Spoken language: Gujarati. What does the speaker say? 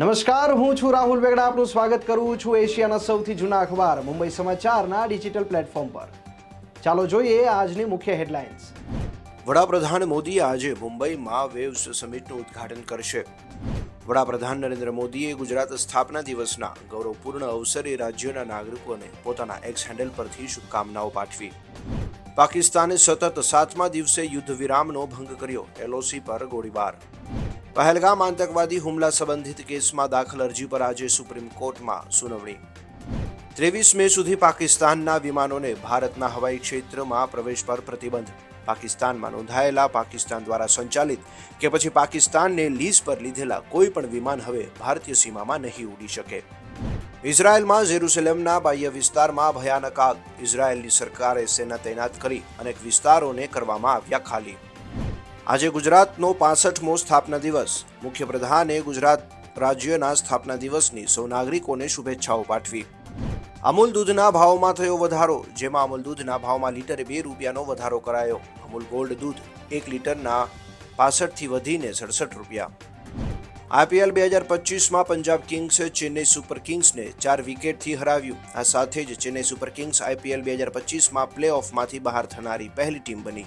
નમસ્કાર, હું છું રાહુલ વેગડા, આપનું સ્વાગત કરું છું એશિયાના સૌથી જૂના અખબાર, મુંબઈ સમાચારના ડિજિટલ પ્લેટફોર્મ પર. ચાલો જોઈએ આજની મુખ્ય હેડલાઇન્સ. વડાપ્રધાન મોદી આજે મુંબઈમાં વેવ્સ સમિટનું ઉદ્ઘાટન કરશે. વડાપ્રધાન નરેન્દ્ર મોદીએ ગુજરાત સ્થાપના દિવસના ગૌરવપૂર્ણ અવસરે રાજ્યના નાગરિકોને પોતાના એક્સ હેન્ડલ પરથી શુભકામનાઓ પાઠવી. પાકિસ્તાને સતત સાતમા દિવસે યુદ્ધ વિરામનો ભંગ કર્યો, એલઓસી પર ગોળીબાર. પહેલગામ આતંકવાદી હુમલા સંબંધિત કેસમાં દાખલ અરજી પર આજે સુપ્રીમ કોર્ટમાં સુનાવણી. ત્રેવીસ મે સુધી પાકિસ્તાનના વિમાનોને ભારતના હવાઈ ક્ષેત્રમાં પ્રવેશ પર પ્રતિબંધ. પાકિસ્તાનમાં નોંધાયેલા પાકિસ્તાન દ્વારા સંચાલિત કે પછી પાકિસ્તાનને લીઝ પર લીધેલા કોઈ પણ વિમાન હવે ભારતીય સીમામાં નહીં ઉડી શકે. ઇઝરાયલમાં જેરુસલેમના બાહ્ય વિસ્તારમાં ભયાનક આગ. ઇઝરાયલની સરકારે સેના તૈનાત કરી અનેક વિસ્તારોને કરવામાં આવ્યા ખાલી. આજે ગુજરાતનો પાસઠમો સ્થાપના દિવસ. મુખ્યપ્રધાને ગુજરાત રાજ્યના સ્થાપના દિવસની સૌ નાગરિકોને શુભેચ્છાઓ પાઠવી. અમૂલ દૂધના ભાવમાં થયો વધારો, જેમાં અમૂલ દૂધના ભાવમાં લીટરે બે રૂપિયાનો વધારો કરાયો. અમૂલ ગોલ્ડ દૂધ એક લીટરના પાસઠથી વધીને સડસઠ રૂપિયા. આઈપીએલ બે હજાર પચીસમાં પંજાબ કિંગ્સે ચેન્નઈ સુપર કિંગ્સને ચાર વિકેટથી હરાવ્યું. આ સાથે જ ચેન્નઈ સુપર કિંગ્સ આઈપીએલ બે હજાર પચીસમાં પ્લે ઓફમાંથી બહાર થનારી પહેલી ટીમ બની.